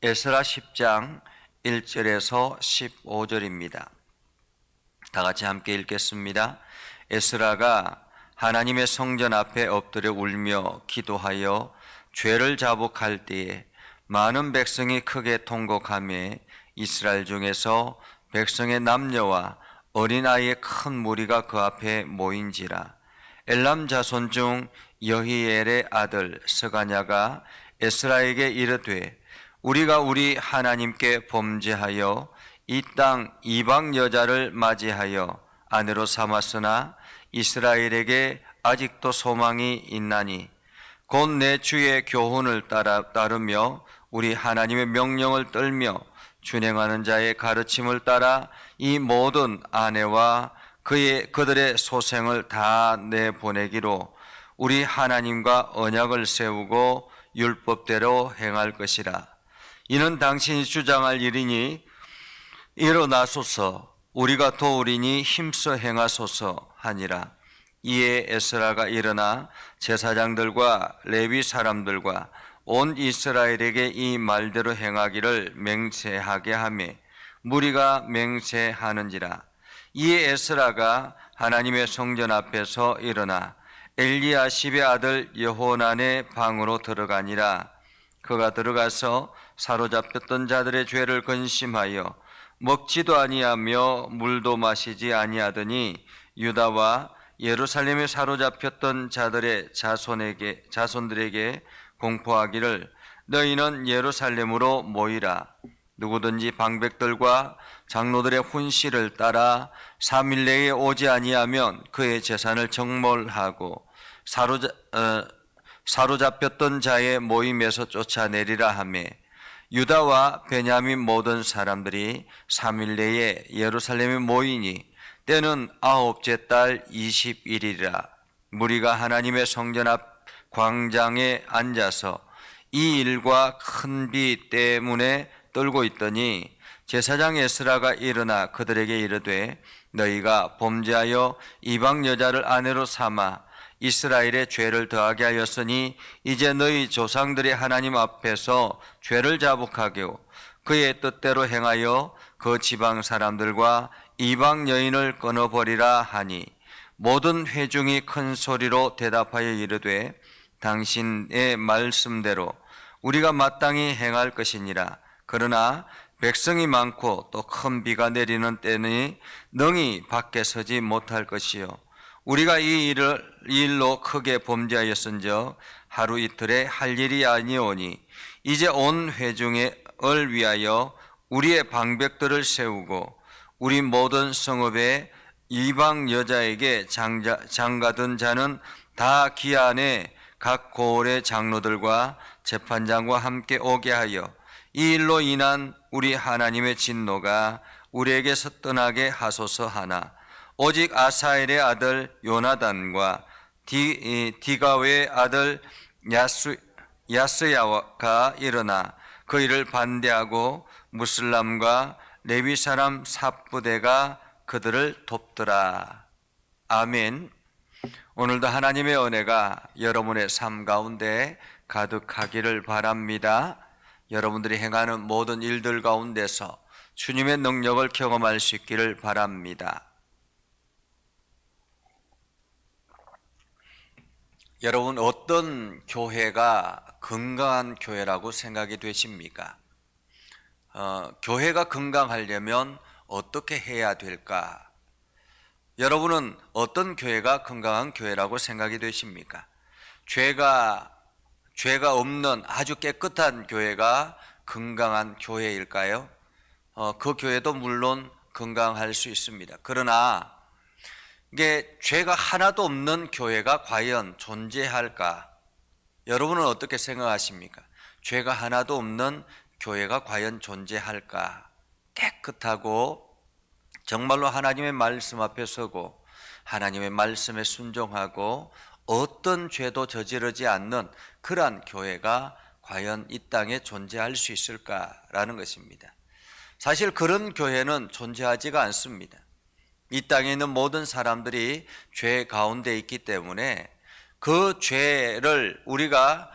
에스라 10장 1절에서 15절입니다. 다 같이 함께 읽겠습니다. 에스라가 하나님의 성전 앞에 엎드려 울며 기도하여 죄를 자복할 때에 많은 백성이 크게 통곡하며 이스라엘 중에서 백성의 남녀와 어린아이의 큰 무리가 그 앞에 모인지라 엘람 자손 중 여히엘의 아들 스가냐가 에스라에게 이르되 우리가 우리 하나님께 범죄하여 이 땅 이방 여자를 맞이하여 아내로 삼았으나 이스라엘에게 아직도 소망이 있나니 곧 내 주의 교훈을 따라 따르며 우리 하나님의 명령을 떨며 준행하는 자의 가르침을 따라 이 모든 아내와 그의 그들의 소생을 다 내보내기로 우리 하나님과 언약을 세우고 율법대로 행할 것이라. 이는 당신이 주장할 일이니 일어나소서 우리가 도우리니 힘써 행하소서 하니라. 이에 에스라가 일어나 제사장들과 레위 사람들과 온 이스라엘에게 이 말대로 행하기를 맹세하게 하며 무리가 맹세하는지라. 이에 에스라가 하나님의 성전 앞에서 일어나 엘리야십의 아들 여호난의 방으로 들어가니라. 그가 들어가서 사로잡혔던 자들의 죄를 근심하여 먹지도 아니하며 물도 마시지 아니하더니 유다와 예루살렘에 사로잡혔던 자들의 자손에게 자손들에게 공포하기를 너희는 예루살렘으로 모이라. 누구든지 방백들과 장로들의 훈시를 따라 3일 내에 오지 아니하면 그의 재산을 정몰하고 사로잡, 어, 사로잡혔던 자의 모임에서 쫓아내리라 하며 유다와 베냐민 모든 사람들이 3일 내에 예루살렘에 모이니 때는 아홉째 달 20일이라. 무리가 하나님의 성전 앞 광장에 앉아서 이 일과 큰 비 때문에 떨고 있더니 제사장 에스라가 일어나 그들에게 이르되 너희가 범죄하여 이방 여자를 아내로 삼아 이스라엘의 죄를 더하게 하였으니 이제 너희 조상들의 하나님 앞에서 죄를 자복하게 오 그의 뜻대로 행하여 그 지방 사람들과 이방 여인을 끊어버리라 하니 모든 회중이 큰 소리로 대답하여 이르되 당신의 말씀대로 우리가 마땅히 행할 것이니라. 그러나 백성이 많고 또 큰 비가 내리는 때니 능히 밖에 서지 못할 것이요. 우리가 이 일을 이 일로 크게 범죄하였은저 하루 이틀에 할 일이 아니오니 이제 온 회중을 위하여 우리의 방백들을 세우고 우리 모든 성읍에 이방 여자에게 장자, 장가든 자는 다 기한에 각 고을의 장로들과 재판장과 함께 오게 하여 이 일로 인한 우리 하나님의 진노가 우리에게서 떠나게 하소서 하나. 오직 아사엘의 아들 요나단과 디, 디가의 아들 야스, 야스야가 일어나 그 일을 반대하고 무슬람과 레위 사람 삽부대가 그들을 돕더라. 아멘. 오늘도 하나님의 은혜가 여러분의 삶 가운데 가득하기를 바랍니다. 여러분들이 행하는 모든 일들 가운데서 주님의 능력을 경험할 수 있기를 바랍니다. 여러분 어떤 교회가 건강한 교회라고 생각이 되십니까? 어, 교회가 건강하려면 어떻게 해야 될까? 여러분은 어떤 교회가 건강한 교회라고 생각이 되십니까? 죄가 죄가 없는 아주 깨끗한 교회가 건강한 교회일까요? 어, 그 교회도 물론 건강할 수 있습니다. 그러나 이게 죄가 하나도 없는 교회가 과연 존재할까? 여러분은 어떻게 생각하십니까? 죄가 하나도 없는 교회가 과연 존재할까? 깨끗하고 정말로 하나님의 말씀 앞에 서고 하나님의 말씀에 순종하고 어떤 죄도 저지르지 않는 그러한 교회가 과연 이 땅에 존재할 수 있을까라는 것입니다. 사실 그런 교회는 존재하지가 않습니다. 이 땅에 있는 모든 사람들이 죄 가운데 있기 때문에 그 죄를 우리가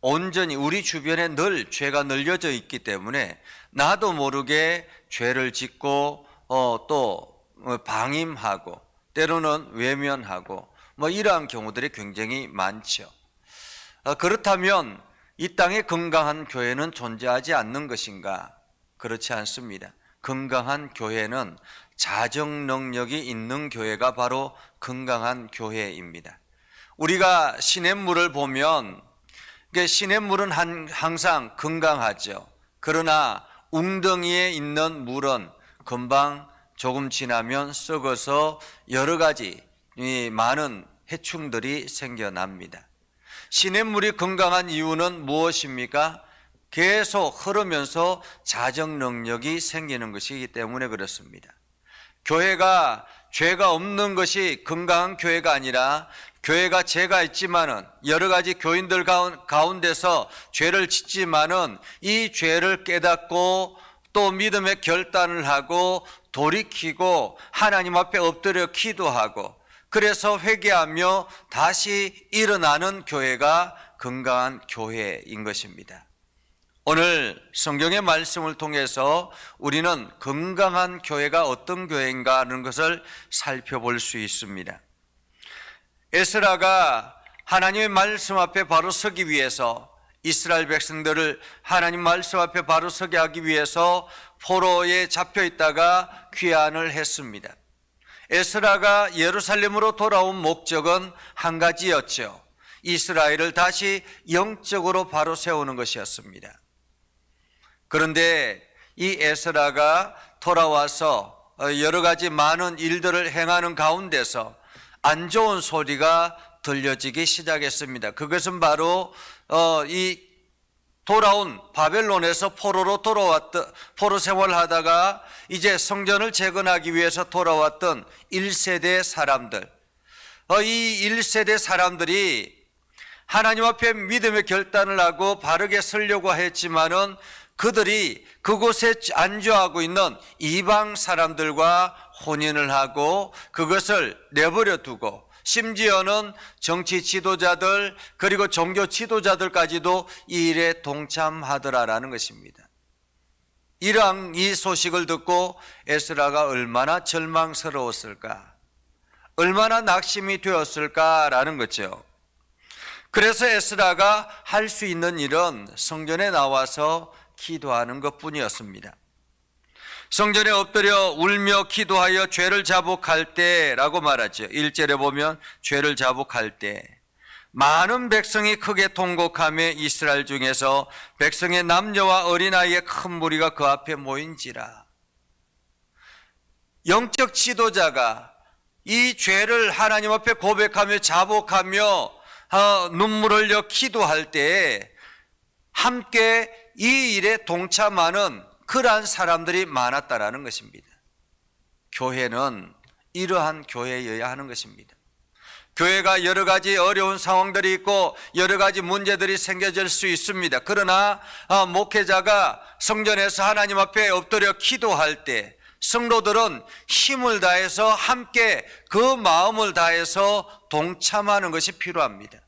온전히 우리 주변에 늘 죄가 늘려져 있기 때문에 나도 모르게 죄를 짓고 어, 또 어, 방임하고 때로는 외면하고 뭐 이러한 경우들이 굉장히 많죠. 어, 그렇다면 이 땅에 건강한 교회는 존재하지 않는 것인가? 그렇지 않습니다. 건강한 교회는 자정 능력이 있는 교회가 바로 건강한 교회입니다. 우리가 시냇물을 보면 그 시냇물은 한- 항상 건강하죠. 그러나 웅덩이에 있는 물은 금방 조금 지나면 썩어서 여러 가지 이 많은 해충들이 생겨납니다. 시냇물이 건강한 이유는 무엇입니까? 계속 흐르면서 자정 능력이 생기는 것이기 때문에 그렇습니다. 교회가 죄가 없는 것이 건강한 교회가 아니라 교회가 죄가 있지만은 여러 가지 교인들 가운- 가운데서 죄를 짓지만은 이 죄를 깨닫고 또 믿음의 결단을 하고 돌이키고 하나님 앞에 엎드려 기도하고 그래서 회개하며 다시 일어나는 교회가 건강한 교회인 것입니다. 오늘 성경의 말씀을 통해서 우리는 건강한 교회가 어떤 교회인가 하는 것을 살펴볼 수 있습니다. 에스라가 하나님의 말씀 앞에 바로 서기 위해서 이스라엘 백성들을 하나님 말씀 앞에 바로 서게 하기 위해서 포로에 잡혀 있다가 귀환을 했습니다. 에스라가 예루살렘으로 돌아온 목적은 한 가지였죠. 이스라엘을 다시 영적으로 바로 세우는 것이었습니다. 그런데 이 에스라가 돌아와서 어, 여러 가지 많은 일들을 행하는 가운데서 안 좋은 소리가 들려지기 시작했습니다. 그것은 바로 어, 이 돌아온 바벨론에서 포로로 돌아왔던 포로 생활하다가 이제 성전을 재건하기 위해서 돌아왔던 1세대 사람들. 어, 이 1세대 사람들이 하나님 앞에 믿음의 결단을 하고 바르게 서려고 했지만은 그들이 그곳에 안주하고 있는 이방 사람들과 혼인을 하고 그것을 내버려 두고 심지어는 정치 지도자들 그리고 종교 지도자들까지도 이 일에 동참하더라라는 것입니다. 이러한 이 소식을 듣고 에스라가 얼마나 절망스러웠을까, 얼마나 낙심이 되었을까라는 거죠. 그래서 에스라가 할 수 있는 일은 성전에 나와서 기도하는 것 뿐이었습니다. 성전에 엎드려 울며 기도하여 죄를 자복할 때라고 말하죠. 1절에 보면 죄를 자복할 때 많은 백성이 크게 통곡하며 이스라엘 중에서 백성의 남녀와 어린아이의 큰 무리가 그 앞에 모인지라. 영적 지도자가 이 죄를 하나님 앞에 고백하며 자복하며 어, 눈물 흘려 기도할 때 함께 이 일에 동참하는 그러한 사람들이 많았다라는 것입니다. 교회는 이러한 교회여야 하는 것입니다. 교회가 여러 가지 어려운 상황들이 있고 여러 가지 문제들이 생겨질 수 있습니다. 그러나 어, 목회자가 성전에서 하나님 앞에 엎드려 기도할 때 성도들은 힘을 다해서 함께 그 마음을 다해서 동참하는 것이 필요합니다.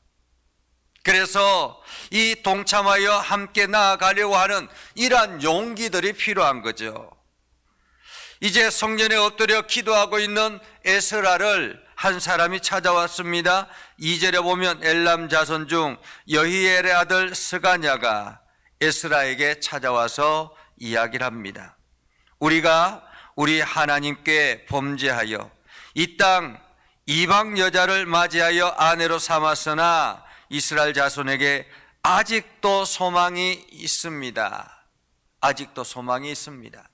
그래서 이 동참하여 함께 나아가려고 하는 이러한 용기들이 필요한 거죠. 이제 성전에 엎드려 기도하고 있는 에스라를 한 사람이 찾아왔습니다. 2절에 보면 엘람 자손 중 여히엘의 아들 스가냐가 에스라에게 찾아와서 이야기를 합니다. 우리가 우리 하나님께 범죄하여 이 땅 이방 여자를 맞이하여 아내로 삼았으나 이스라엘 자손에게 아직도 소망이 있습니다. 아직도 소망이 있습니다.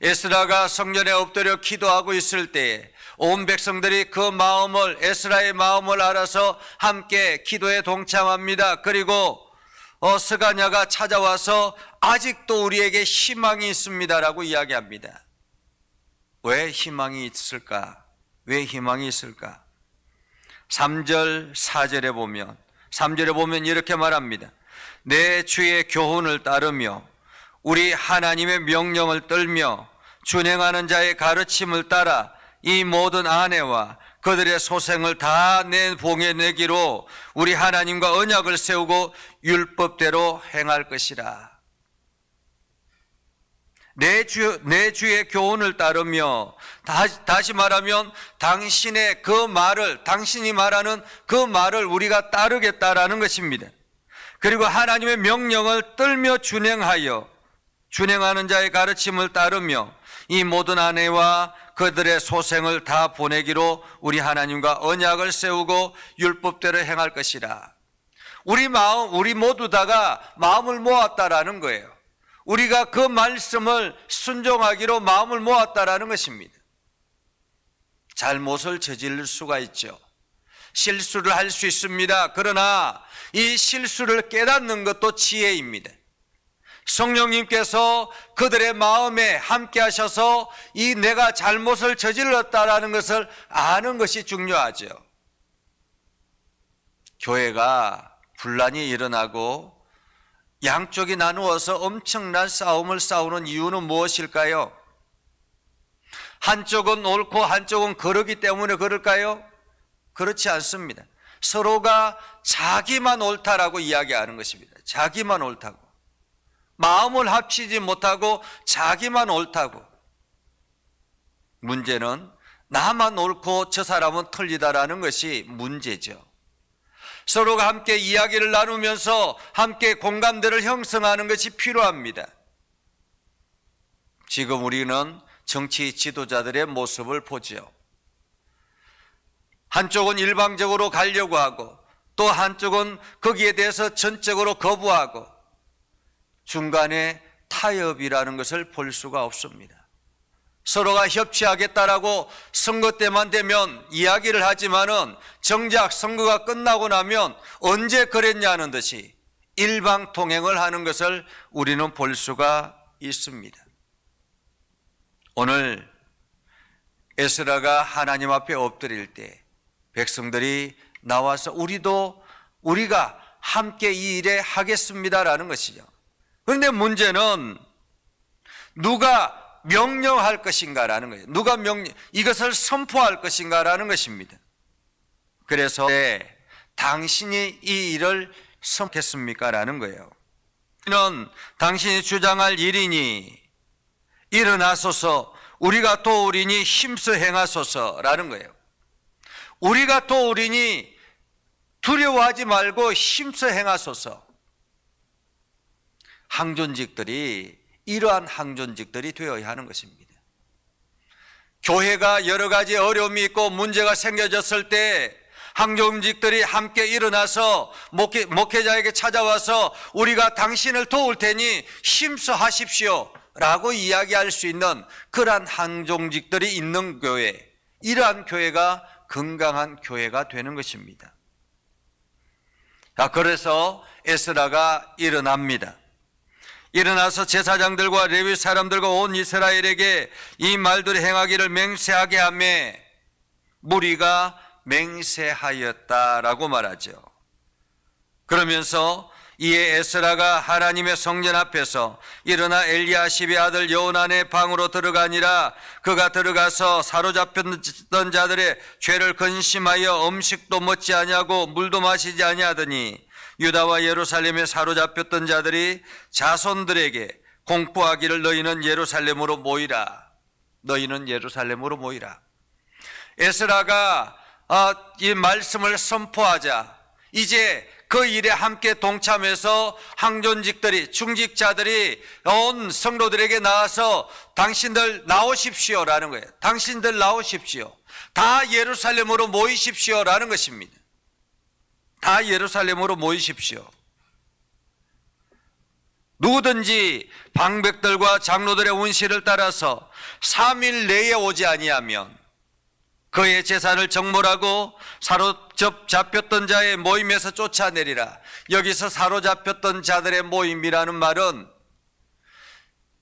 에스라가 성전에 엎드려 기도하고 있을 때에 온 백성들이 그 마음을 에스라의 마음을 알아서 함께 기도에 동참합니다. 그리고 어, 스가냐가 찾아와서 아직도 우리에게 희망이 있습니다라고 이야기합니다. 왜 희망이 있을까? 왜 희망이 있을까? 3절, 4절에 보면 3절에 보면 이렇게 말합니다. 내 주의 교훈을 따르며 우리 하나님의 명령을 떨며 준행하는 자의 가르침을 따라 이 모든 아내와 그들의 소생을 다내 봉해 내기로 우리 하나님과 언약을 세우고 율법대로 행할 것이라. 내 주, 내 주의 교훈을 따르며 다시, 다시 말하면 당신의 그 말을 당신이 말하는 그 말을 우리가 따르겠다라는 것입니다. 그리고 하나님의 명령을 떨며 준행하여 준행하는 자의 가르침을 따르며 이 모든 아내와 그들의 소생을 다 보내기로 우리 하나님과 언약을 세우고 율법대로 행할 것이라. 우리 마음 우리 모두 다가 마음을 모았다라는 거예요. 우리가 그 말씀을 순종하기로 마음을 모았다라는 것입니다. 잘못을 저지를 수가 있죠. 실수를 할 수 있습니다. 그러나 이 실수를 깨닫는 것도 지혜입니다. 성령님께서 그들의 마음에 함께 하셔서 이 내가 잘못을 저질렀다라는 것을 아는 것이 중요하죠. 교회가 분란이 일어나고 양쪽이 나누어서 엄청난 싸움을 싸우는 이유는 무엇일까요? 한쪽은 옳고 한쪽은 그러기 때문에 그럴까요? 그렇지 않습니다. 서로가 자기만 옳다라고 이야기하는 것입니다. 자기만 옳다고. 마음을 합치지 못하고 자기만 옳다고. 문제는 나만 옳고 저 사람은 틀리다라는 것이 문제죠. 서로가 함께 이야기를 나누면서 함께 공감대를 형성하는 것이 필요합니다. 지금 우리는 정치 지도자들의 모습을 보죠. 한쪽은 일방적으로 가려고 하고 또 한쪽은 거기에 대해서 전적으로 거부하고 중간에 타협이라는 것을 볼 수가 없습니다. 서로가 협치하겠다라고 선거 때만 되면 이야기를 하지만은 정작 선거가 끝나고 나면 언제 그랬냐는 듯이 일방 통행을 하는 것을 우리는 볼 수가 있습니다. 오늘 에스라가 하나님 앞에 엎드릴 때 백성들이 나와서 우리도 우리가 함께 이 일에 하겠습니다라는 것이죠. 그런데 문제는 누가 명령할 것인가라는 거예요. 누가 명 이것을 선포할 것인가라는 것입니다. 그래서 네, 당신이 이 일을 선겠습니까라는 거예요. 이는 당신이 주장할 일이니 일어나소서 우리가 도우리니 힘써 행하소서라는 거예요. 우리가 도우리니 두려워하지 말고 힘써 행하소서. 항존직들이 이러한 항존직들이 되어야 하는 것입니다. 교회가 여러 가지 어려움이 있고 문제가 생겨졌을 때 항존직들이 함께 일어나서 목회, 목회자에게 찾아와서 우리가 당신을 도울 테니 힘써 하십시오 라고 이야기할 수 있는 그러한 항종직들이 있는 교회 이러한 교회가 건강한 교회가 되는 것입니다. 자, 그래서 에스라가 일어납니다. 일어나서 제사장들과 레위 사람들과 온 이스라엘에게 이 말들을 행하기를 맹세하게 하며 무리가 맹세하였다라고 말하죠. 그러면서 이에 에스라가 하나님의 성전 앞에서 일어나 엘리야십의 아들 여호난의 방으로 들어가니라 그가 들어가서 사로잡혔던 자들의 죄를 근심하여 음식도 먹지 아니하고 물도 마시지 아니하더니 유다와 예루살렘에 사로잡혔던 자들이 자손들에게 공포하기를 너희는 예루살렘으로 모이라 너희는 예루살렘으로 모이라 에스라가 아, 이 말씀을 선포하자 이제 그 일에 함께 동참해서 항존직들이 중직자들이 온 성도들에게 나와서 당신들 나오십시오라는 거예요. 당신들 나오십시오. 다 예루살렘으로 모이십시오라는 것입니다. 다 예루살렘으로 모이십시오. 누구든지 방백들과 장로들의 운시를 따라서 3일 내에 오지 아니하면 그의 재산을 정몰하고 사로잡혔던 자의 모임에서 쫓아내리라. 여기서 사로잡혔던 자들의 모임이라는 말은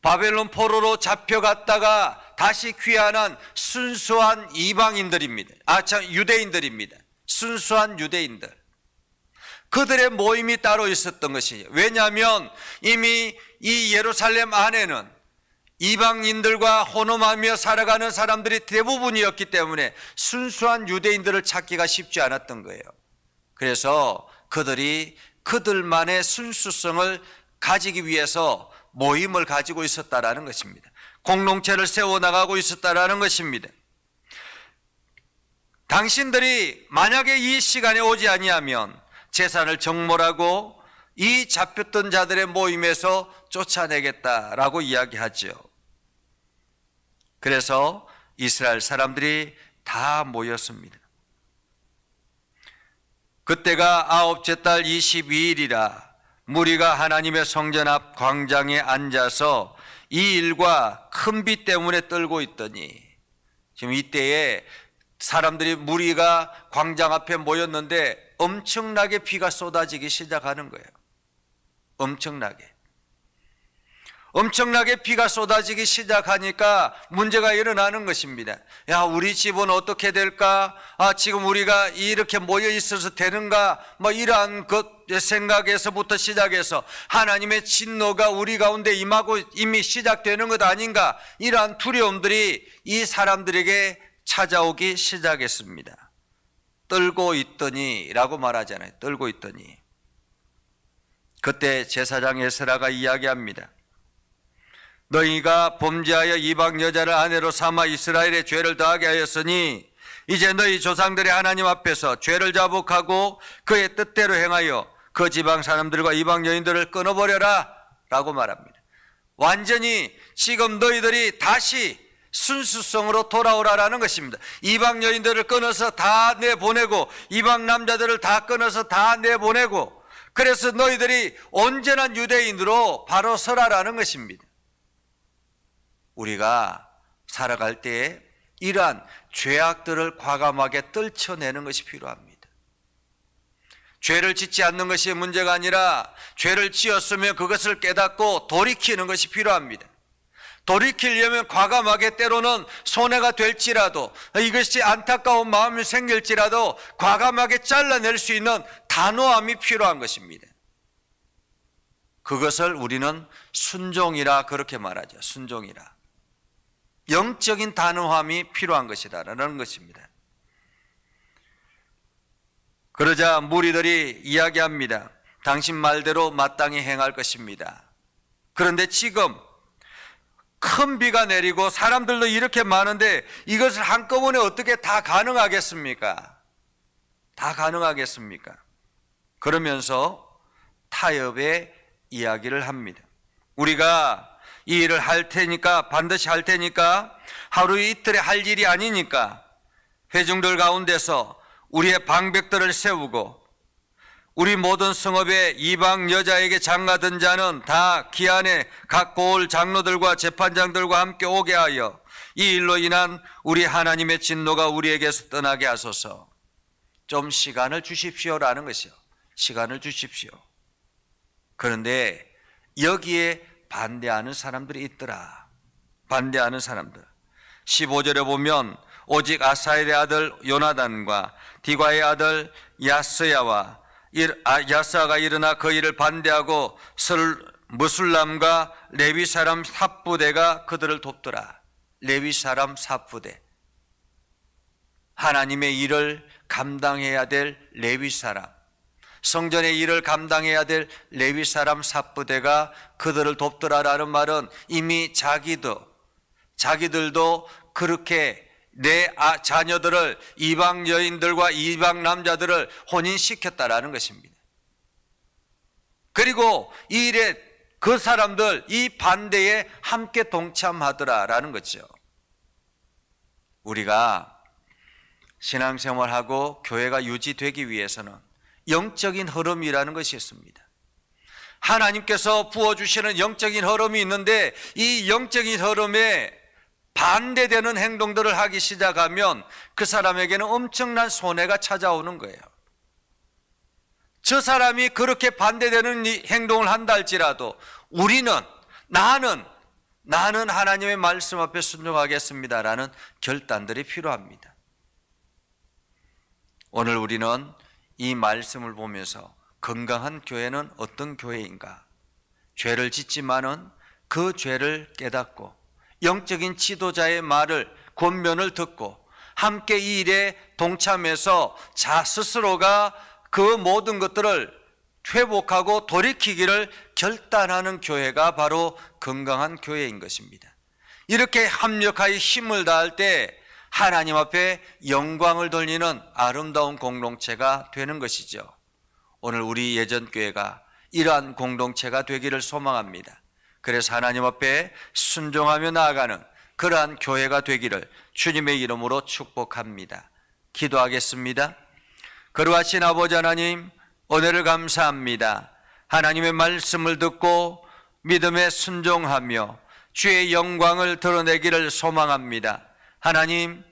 바벨론 포로로 잡혀갔다가 다시 귀환한 순수한 이방인들입니다. 아, 참, 유대인들입니다. 순수한 유대인들. 그들의 모임이 따로 있었던 것이죠. 왜냐하면 이미 이 예루살렘 안에는 이방인들과 혼험하며 살아가는 사람들이 대부분이었기 때문에 순수한 유대인들을 찾기가 쉽지 않았던 거예요. 그래서 그들이 그들만의 순수성을 가지기 위해서 모임을 가지고 있었다라는 것입니다. 공동체를 세워 나가고 있었다라는 것입니다. 당신들이 만약에 이 시간에 오지 아니하면 재산을 정몰하고 이 잡혔던 자들의 모임에서 쫓아내겠다라고 이야기하죠. 그래서 이스라엘 사람들이 다 모였습니다. 그때가 아홉째 달 22일이라 무리가 하나님의 성전 앞 광장에 앉아서 이 일과 큰 비 때문에 떨고 있더니 지금 이때에 사람들이 무리가 광장 앞에 모였는데 엄청나게 비가 쏟아지기 시작하는 거예요. 엄청나게. 엄청나게 비가 쏟아지기 시작하니까 문제가 일어나는 것입니다. 야, 우리 집은 어떻게 될까? 아, 지금 우리가 이렇게 모여 있어서 되는가? 뭐 이러한 것 생각에서부터 시작해서 하나님의 진노가 우리 가운데 임하고 이미 시작되는 것 아닌가? 이러한 두려움들이 이 사람들에게 찾아오기 시작했습니다. 떨고 있더니라고 말하잖아요. 떨고 있더니. 그때 제사장 에스라가 이야기합니다. 너희가 범죄하여 이방 여자를 아내로 삼아 이스라엘의 죄를 더하게 하였으니 이제 너희 조상들의 하나님 앞에서 죄를 자복하고 그의 뜻대로 행하여 그 지방 사람들과 이방 여인들을 끊어버려라 라고 말합니다. 완전히 지금 너희들이 다시 순수성으로 돌아오라라는 것입니다. 이방 여인들을 끊어서 다 내보내고 이방 남자들을 다 끊어서 다 내보내고 그래서 너희들이 온전한 유대인으로 바로 서라라는 것입니다. 우리가 살아갈 때에 이러한 죄악들을 과감하게 떨쳐내는 것이 필요합니다. 죄를 짓지 않는 것이 문제가 아니라 죄를 지었으면 그것을 깨닫고 돌이키는 것이 필요합니다. 돌이키려면 과감하게 때로는 손해가 될지라도 이것이 안타까운 마음이 생길지라도 과감하게 잘라낼 수 있는 단호함이 필요한 것입니다. 그것을 우리는 순종이라 그렇게 말하죠. 순종이라. 영적인 단호함이 필요한 것이다라는 것입니다. 그러자 무리들이 이야기합니다. 당신 말대로 마땅히 행할 것입니다. 그런데 지금 큰 비가 내리고 사람들도 이렇게 많은데 이것을 한꺼번에 어떻게 다 가능하겠습니까? 다 가능하겠습니까? 그러면서 타협의 이야기를 합니다. 우리가 이 일을 할 테니까 반드시 할 테니까 하루 이틀에 할 일이 아니니까 회중들 가운데서 우리의 방백들을 세우고 우리 모든 성읍의 이방 여자에게 장가든 자는 다 기한에 갖고 올 장로들과 재판장들과 함께 오게 하여 이 일로 인한 우리 하나님의 진노가 우리에게서 떠나게 하소서. 좀 시간을 주십시오라는 것이요. 시간을 주십시오. 그런데 여기에 반대하는 사람들이 있더라. 반대하는 사람들. 15절에 보면 오직 아사엘의 아들 요나단과 디과의 아들 야스야와 아, 야스아가 일어나 그 일을 반대하고 무술람과 레위 사람 삽부대가 그들을 돕더라. 레위 사람 삽부대. 하나님의 일을 감당해야 될 레위 사람. 성전의 일을 감당해야 될 레위 사람 삽부대가 그들을 돕더라라는 말은 이미 자기도 자기들도 그렇게 내 아, 자녀들을 이방 여인들과 이방 남자들을 혼인시켰다라는 것입니다. 그리고 이 일에 그 사람들 이 반대에 함께 동참하더라라는 거죠. 우리가 신앙생활하고 교회가 유지되기 위해서는 영적인 흐름이라는 것이 있습니다. 하나님께서 부어주시는 영적인 흐름이 있는데 이 영적인 흐름에 반대되는 행동들을 하기 시작하면 그 사람에게는 엄청난 손해가 찾아오는 거예요. 저 사람이 그렇게 반대되는 행동을 한다 할지라도 우리는 나는 나는 하나님의 말씀 앞에 순종하겠습니다라는 결단들이 필요합니다. 오늘 우리는 이 말씀을 보면서 건강한 교회는 어떤 교회인가? 죄를 짓지만은 그 죄를 깨닫고 영적인 지도자의 말을 권면을 듣고 함께 이 일에 동참해서 자 스스로가 그 모든 것들을 회복하고 돌이키기를 결단하는 교회가 바로 건강한 교회인 것입니다. 이렇게 합력하여 힘을 다할 때 하나님 앞에 영광을 돌리는 아름다운 공동체가 되는 것이죠. 오늘 우리 예전 교회가 이러한 공동체가 되기를 소망합니다. 그래서 하나님 앞에 순종하며 나아가는 그러한 교회가 되기를 주님의 이름으로 축복합니다. 기도하겠습니다. 거룩하신 아버지 하나님, 은혜를 감사합니다. 하나님의 말씀을 듣고 믿음에 순종하며 주의 영광을 드러내기를 소망합니다. 하나님,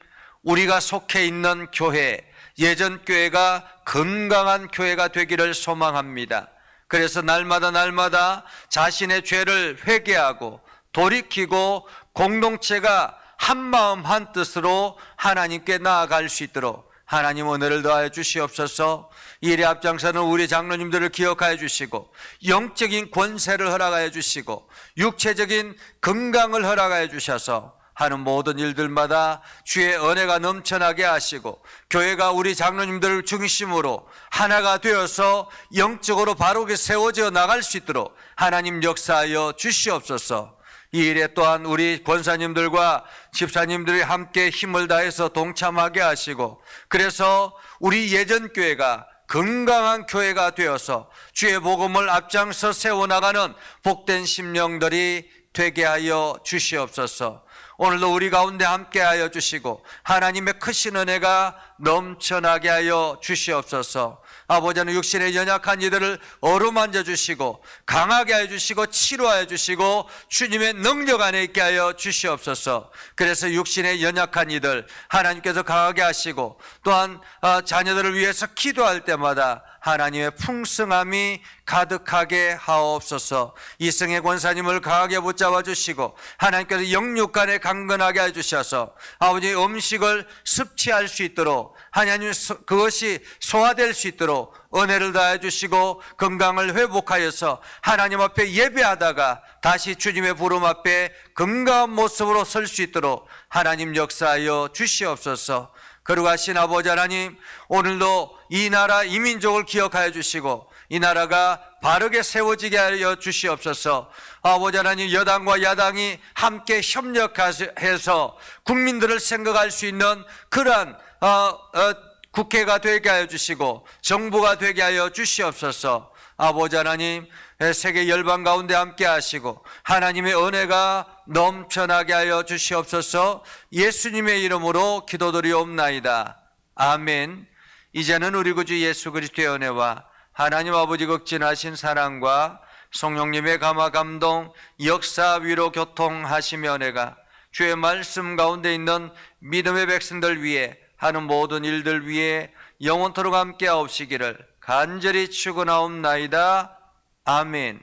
우리가 속해 있는 교회, 예전 교회가 건강한 교회가 되기를 소망합니다. 그래서 날마다 날마다 자신의 죄를 회개하고 돌이키고 공동체가 한 마음 한 뜻으로 하나님께 나아갈 수 있도록 하나님 은혜를 더하여 주시옵소서. 일에 앞장서는 우리 장로님들을 기억하여 주시고 영적인 권세를 허락하여 주시고 육체적인 건강을 허락하여 주셔서 하는 모든 일들마다 주의 은혜가 넘쳐나게 하시고 교회가 우리 장로님들을 중심으로 하나가 되어서 영적으로 바르게 세워져 나갈 수 있도록 하나님 역사하여 주시옵소서. 이 일에 또한 우리 권사님들과 집사님들이 함께 힘을 다해서 동참하게 하시고 그래서 우리 예전 교회가 건강한 교회가 되어서 주의 복음을 앞장서 세워나가는 복된 심령들이 되게 하여 주시옵소서. 오늘도 우리 가운데 함께 하여 주시고 하나님의 크신 은혜가 넘쳐나게 하여 주시옵소서. 아버지는 육신의 연약한 이들을 어루만져 주시고 강하게 하여 주시고 치료하여 주시고 주님의 능력 안에 있게 하여 주시옵소서. 그래서 육신의 연약한 이들 하나님께서 강하게 하시고 또한 어, 자녀들을 위해서 기도할 때마다 하나님의 풍성함이 가득하게 하옵소서. 이승의 권사님을 강하게 붙잡아 주시고 하나님께서 영육간에 강건하게 해 주셔서 아버지 음식을 섭취할 수 있도록 하나님 소- 그것이 소화될 수 있도록 은혜를 다해 주시고 건강을 회복하여서 하나님 앞에 예배하다가 다시 주님의 부름 앞에 건강한 모습으로 설 수 있도록 하나님 역사하여 주시옵소서. 거룩하신 아버지 하나님 오늘도 이 나라 이 민족을 기억하여 주시고 이 나라가 바르게 세워지게 하여 주시옵소서. 아버지 하나님 여당과 야당이 함께 협력해서 국민들을 생각할 수 있는 그러한 어, 어, 국회가 되게 하여 주시고 정부가 되게 하여 주시옵소서 아버지 하나님 세계 열방 가운데 함께 하시고 하나님의 은혜가 넘쳐나게 하여 주시옵소서. 예수님의 이름으로 기도드리옵나이다. 아멘. 이제는 우리 구주 예수 그리스도의 은혜와 하나님 아버지 극진하신 사랑과 성령님의 감화 감동 역사 위로 교통하시며 은혜가 주의 말씀 가운데 있는 믿음의 백성들 위해 하는 모든 일들 위해 영원토록 함께 하옵시기를 간절히 축원하옵나이다. 아멘.